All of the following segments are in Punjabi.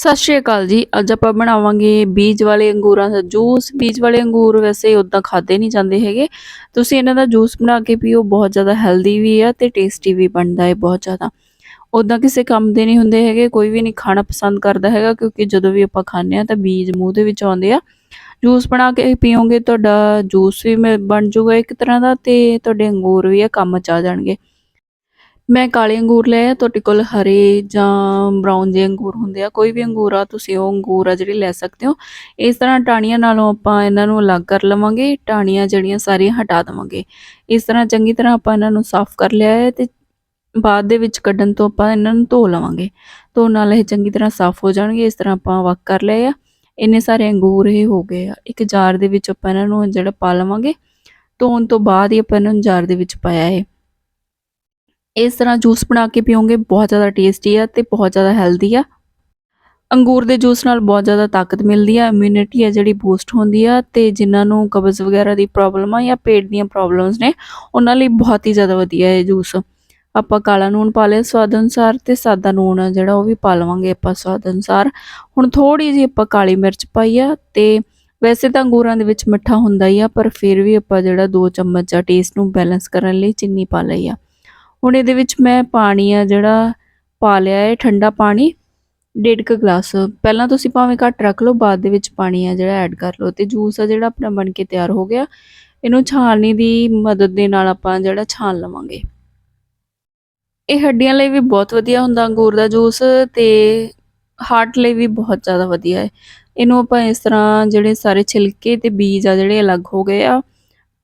ਸਤਿ ਸ਼੍ਰੀ ਅਕਾਲ ਜੀ। ਅੱਜ ਆਪਾਂ ਬਣਾਵਾਂਗੇ ਬੀਜ ਵਾਲੇ ਅੰਗੂਰਾਂ ਦਾ ਜੂਸ। ਬੀਜ ਵਾਲੇ ਅੰਗੂਰ ਵੈਸੇ ਉਦਾਂ ਖਾਦੇ ਨਹੀਂ ਜਾਂਦੇ ਹੈਗੇ। ਤੁਸੀਂ ਇਹਨਾਂ ਦਾ ਜੂਸ ਬਣਾ ਕੇ ਪੀਓ, ਬਹੁਤ ਜ਼ਿਆਦਾ ਹੈਲਦੀ ਵੀ ਆ ਤੇ ਟੇਸਟੀ ਵੀ ਬਣਦਾ ਹੈ ਬਹੁਤ ਜ਼ਿਆਦਾ। ਉਦਾਂ ਕਿਸੇ ਕੰਮ ਦੇ ਨਹੀਂ ਹੁੰਦੇ ਹੈਗੇ, ਕੋਈ ਵੀ ਨਹੀਂ ਖਾਣਾ ਪਸੰਦ ਕਰਦਾ ਹੈਗਾ ਕਿਉਂਕਿ ਜਦੋਂ ਵੀ ਆਪਾਂ ਖਾਂਦੇ ਆ ਤਾਂ ਬੀਜ ਮੂੰਹ ਦੇ ਵਿੱਚ ਆਉਂਦੇ ਆ। ਜੂਸ ਬਣਾ ਕੇ ਪੀਓਗੇ, ਤੁਹਾਡਾ ਜੂਸ ਵੀ ਮਿਲ- ਬਣ ਜਾਊਗਾ ਇੱਕ ਤਰ੍ਹਾਂ ਦਾ ਤੇ ਤੁਹਾਡੇ ਅੰਗੂਰ ਵੀ ਆ, ਕੰਮ ਚ ਆ ਜਾਣਗੇ। ਮੈਂ ਕਾਲੇ ਅੰਗੂਰ ਲਏ ਆ, ਤੁਹਾਡੇ ਕੋਲ ਹਰੇ ਜਾਂ ਬਰਾਊਨ ਜਿਹੇ ਅੰਗੂਰ ਹੁੰਦੇ ਆ, ਕੋਈ ਵੀ ਅੰਗੂਰ ਆ, ਤੁਸੀਂ ਉਹ ਅੰਗੂਰ ਆ ਜਿਹੜੇ ਲੈ ਸਕਦੇ ਹੋ। ਇਸ ਤਰ੍ਹਾਂ ਟਾਹਣੀਆਂ ਨਾਲੋਂ ਆਪਾਂ ਇਹਨਾਂ ਨੂੰ ਅਲੱਗ ਕਰ ਲਵਾਂਗੇ, ਟਾਹਣੀਆਂ ਜਿਹੜੀਆਂ ਸਾਰੀਆਂ ਹਟਾ ਦੇਵਾਂਗੇ। ਇਸ ਤਰ੍ਹਾਂ ਚੰਗੀ ਤਰ੍ਹਾਂ ਆਪਾਂ ਇਹਨਾਂ ਨੂੰ ਸਾਫ਼ ਕਰ ਲਿਆ ਹੈ ਤੇ ਬਾਅਦ ਦੇ ਵਿੱਚ ਕੱਢਣ ਤੋਂ ਆਪਾਂ ਇਹਨਾਂ ਨੂੰ ਧੋ ਲਵਾਂਗੇ। ਧੋਣ ਨਾਲ ਇਹ ਚੰਗੀ ਤਰ੍ਹਾਂ ਸਾਫ਼ ਹੋ ਜਾਣਗੇ, ਇਸ ਤਰ੍ਹਾਂ ਆਪਾਂ ਵੱਖ ਕਰ ਲਏ ਆ। ਇੰਨੇ ਸਾਰੇ ਅੰਗੂਰ ਇਹ ਹੋ ਗਏ ਆ। ਇੱਕ ਜਾਰ ਦੇ ਵਿੱਚ ਆਪਾਂ ਇਹਨਾਂ ਨੂੰ ਜਿਹੜਾ ਪਾ ਲਵਾਂਗੇ, ਧੋਣ ਤੋਂ ਬਾਅਦ ਹੀ ਆਪਾਂ ਇਹਨਾਂ ਨੂੰ ਜਾਰ ਦੇ ਵਿੱਚ ਪਾਇਆ ਹੈ ਇਸ ਤਰ੍ਹਾਂ ਜੂਸ ਬਣਾ ਕੇ ਪੀਓਗੇ, ਬਹੁਤ ਜ਼ਿਆਦਾ ਟੇਸਟੀ ਆ ਤੇ ਬਹੁਤ ਜ਼ਿਆਦਾ ਹੈਲਦੀ ਆ। ਅੰਗੂਰ ਦੇ ਜੂਸ ਨਾਲ ਬਹੁਤ ਜ਼ਿਆਦਾ ਤਾਕਤ ਮਿਲਦੀ ਆ ਇਮਿਊਨਿਟੀ ਆ ਜਿਹੜੀ ਬੂਸਟ ਹੁੰਦੀ ਆ ਤੇ ਜਿਨ੍ਹਾਂ ਨੂੰ ਕਬਜ਼ ਵਗੈਰਾ ਦੀ ਪ੍ਰੋਬਲਮ ਆ ਜਾਂ ਪੇਟ ਦੀਆਂ ਪ੍ਰੋਬਲਮਸ ਨੇ, ਉਹਨਾਂ ਲਈ ਬਹੁਤ ਹੀ ਜ਼ਿਆਦਾ ਵਧੀਆ ਇਹ ਜੂਸ। ਆਪਾਂ ਕਾਲਾ ਨੂਣ ਪਾ ਲਿਆ ਸਵਾਦ ਅਨੁਸਾਰ ਤੇ ਸਾਦਾ ਨੂਣ ਆ ਜਿਹੜਾ ਉਹ ਵੀ ਪਾ ਲਵਾਂਗੇ ਆਪਾਂ ਸਵਾਦ ਅਨੁਸਾਰ। ਹੁਣ ਥੋੜੀ ਜਿਹੀ ਆਪਾਂ ਕਾਲੀ ਮਿਰਚ ਪਾਈ ਆ ਤੇ ਵੈਸੇ ਤਾਂ ਅੰਗੂਰਾਂ ਦੇ ਵਿੱਚ ਮਿੱਠਾ ਹੁੰਦਾ ਹੀ ਆ, ਪਰ ਫਿਰ ਵੀ ਆਪਾਂ ਜਿਹੜਾ 2 ਚਮਚ ਆ ਟੇਸਟ ਨੂੰ ਬੈਲੈਂਸ ਕਰਨ ਲਈ ਚੀਨੀ ਪਾ ਲਈ ਆ। ਹੁਣ ਇਹਦੇ ਵਿੱਚ ਮੈਂ ਪਾਣੀ ਆ ਜਿਹੜਾ ਪਾ ਲਿਆ ਹੈ, ਠੰਡਾ ਪਾਣੀ, ਡੇਢ ਕੁ ਗਲਾਸ। ਪਹਿਲਾਂ ਤੁਸੀਂ ਭਾਵੇਂ ਘੱਟ ਰੱਖ ਲਓ, ਬਾਅਦ ਦੇ ਵਿੱਚ ਪਾਣੀ ਆ ਜਿਹੜਾ ਐਡ ਕਰ ਲਓ ਤੇ ਜੂਸ ਆ ਜਿਹੜਾ ਆਪਣਾ ਬਣ ਕੇ ਤਿਆਰ ਹੋ ਗਿਆ। ਇਹਨੂੰ ਛਾਣਨੀ ਦੀ ਮਦਦ ਦੇ ਨਾਲ ਆਪਾਂ ਜਿਹੜਾ ਛਾਣ ਲਵਾਂਗੇ। ਇਹ ਹੱਡੀਆਂ ਲਈ ਵੀ ਬਹੁਤ ਵਧੀਆ ਹੁੰਦਾ, ਅੰਗੂਰ ਦਾ ਜੂਸ ਤੇ ਹਾਰਟ ਲਈ ਵੀ ਬਹੁਤ ਜ਼ਿਆਦਾ ਵਧੀਆ ਹੈ। ਇਹਨੂੰ ਆਪਾਂ ਇਸ ਤਰ੍ਹਾਂ ਜਿਹੜੇ ਸਾਰੇ ਛਿਲਕੇ ਤੇ ਬੀਜ ਆ ਜਿਹੜੇ ਅਲੱਗ ਹੋ ਗਏ ਆ।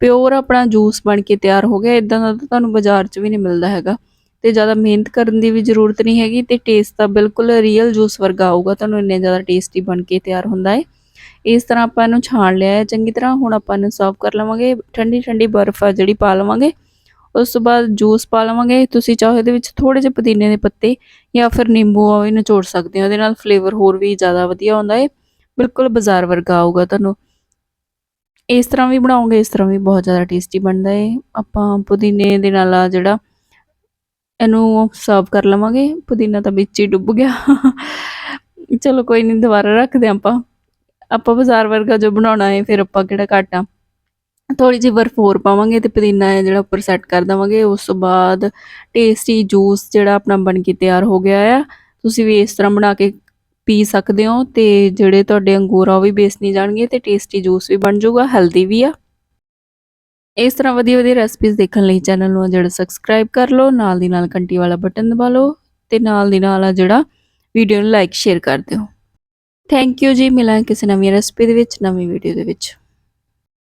ਪਿਓਰ ਆਪਣਾ ਜੂਸ ਬਣ ਕੇ ਤਿਆਰ ਹੋ ਗਿਆ ਇਦਾਂ ਦਾ ਤਾਂ ਤੁਹਾਨੂੰ ਬਾਜ਼ਾਰ 'ਚ ਵੀ ਨਹੀਂ ਮਿਲਦਾ ਹੈਗਾ। ਤੇ ਜ਼ਿਆਦਾ ਮਿਹਨਤ ਕਰਨ ਦੀ ਵੀ ਜ਼ਰੂਰਤ ਨਹੀਂ ਹੈਗੀ ਤੇ ਟੇਸਟ ਤਾਂ ਬਿਲਕੁਲ ਰੀਅਲ ਜੂਸ ਵਰਗਾ ਆਊਗਾ, ਤੁਹਾਨੂੰ ਇੰਨੇ ਜ਼ਿਆਦਾ ਟੇਸਟੀ ਬਣ ਕੇ ਤਿਆਰ ਹੁੰਦਾ ਹੈ ਇਸ ਤਰ੍ਹਾਂ ਆਪਾਂ ਇਹਨੂੰ ਛਾਣ ਲਿਆ ਹੈ, ਚੰਗੀ ਤਰ੍ਹਾਂ ਹੁਣ ਆਪਾਂ ਇਹਨੂੰ ਸਰਵ ਕਰ ਲਵਾਂਗੇ, ਠੰਡੀ ਠੰਡੀ ਬਰਫ਼ ਆ ਜਿਹੜੀ ਪਾ ਲਵਾਂਗੇ। ਉਸ ਤੋਂ ਬਾਅਦ ਜੂਸ ਪਾ ਲਵਾਂਗੇ, ਤੁਸੀਂ ਚਾਹੋ ਇਹਦੇ ਵਿੱਚ ਥੋੜੇ ਜਿਹੇ ਪੁਦੀਨੇ ਦੇ ਪੱਤੇ ਜਾਂ ਫਿਰ ਨਿੰਬੂ ਆ ਵੀ ਨਿਚੋੜ ਸਕਦੇ ਹੋ, ਉਹਦੇ ਨਾਲ ਫਲੇਵਰ ਹੋਰ ਵੀ ਜ਼ਿਆਦਾ ਵਧੀਆ ਹੁੰਦਾ ਹੈ ਬਿਲਕੁਲ ਬਾਜ਼ਾਰ ਵਰਗਾ ਆਊਗਾ ਤੁਹਾਨੂੰ। ਇਸ ਤਰ੍ਹਾਂ ਵੀ ਬਣਾਓਗੇ ਇਸ ਤਰ੍ਹਾਂ ਵੀ ਬਹੁਤ ਜ਼ਿਆਦਾ ਟੇਸਟੀ ਬਣਦਾ ਹੈ ਆਪਾਂ ਪੁਦੀਨੇ ਦੇ ਨਾਲ ਆ ਜਿਹੜਾ, ਇਹਨੂੰ ਸਰਵ ਕਰ ਲਵਾਂਗੇ। ਪੁਦੀਨਾ ਤਾਂ ਵਿੱਚ ਹੀ ਡੁੱਬ ਗਿਆ। ਚਲੋ ਕੋਈ ਨਹੀਂ ਦੁਬਾਰਾ ਰੱਖਦੇ ਹਾਂ ਆਪਾਂ। ਆਪਾਂ ਬਾਜ਼ਾਰ ਵਰਗਾ ਜੋ ਬਣਾਉਣਾ ਹੈ ਫਿਰ ਆਪਾਂ ਕਿਹੜਾ ਘਾਟਾ ਥੋੜੀ ਜਿਹੀ ਬਰਫ਼ ਹੋਰ ਪਾਵਾਂਗੇ ਤੇ ਪੁਦੀਨਾ ਹੈ ਜਿਹੜਾ ਉੱਪਰ ਸੈੱਟ ਕਰ ਦਵਾਂਗੇ। ਉਸ ਤੋਂ ਬਾਅਦ ਟੇਸਟੀ ਜੂਸ ਜਿਹੜਾ ਆਪਣਾ ਬਣ ਕੇ ਤਿਆਰ ਹੋ ਗਿਆ ਆ। ਤੁਸੀਂ ਵੀ ਇਸ ਤਰ੍ਹਾਂ ਬਣਾ ਕੇ ਪੀ ਸਕਦੇ ਹੋ ਤੇ ਜਿਹੜੇ ਤੁਹਾਡੇ ਅੰਗੂਰ ਆ ਉਹ ਵੀ ਬੇਸ ਨਹੀਂ ਜਾਣਗੇ ਤੇ ਟੇਸਟੀ ਜੂਸ ਵੀ ਬਣ ਜਾਊਗਾ ਹੈਲਦੀ ਵੀ ਆ। ਇਸ ਤਰ੍ਹਾਂ ਵਧੀਆ ਵਧੀਆ ਰੈਸਪੀਜ਼ ਦੇਖਣ ਲਈ ਚੈਨਲ ਨੂੰ ਆ ਜਿਹੜਾ ਸਬਸਕ੍ਰਾਈਬ ਕਰ ਲਓ, ਨਾਲ ਦੀ ਨਾਲ ਘੰਟੀ ਵਾਲਾ ਬਟਨ ਦਬਾ ਲਓ ਤੇ ਨਾਲ ਦੀ ਨਾਲ ਆ ਜਿਹੜਾ ਵੀਡੀਓ ਨੂੰ ਲਾਈਕ ਸ਼ੇਅਰ ਕਰ ਦਿਓ। ਥੈਂਕ ਯੂ ਜੀ ਮਿਲਾਂ ਕਿਸੇ ਨਵੀਂ ਰੈਸਪੀ ਦੇ ਵਿੱਚ, ਨਵੀਂ ਵੀਡੀਓ ਦੇ ਵਿੱਚ।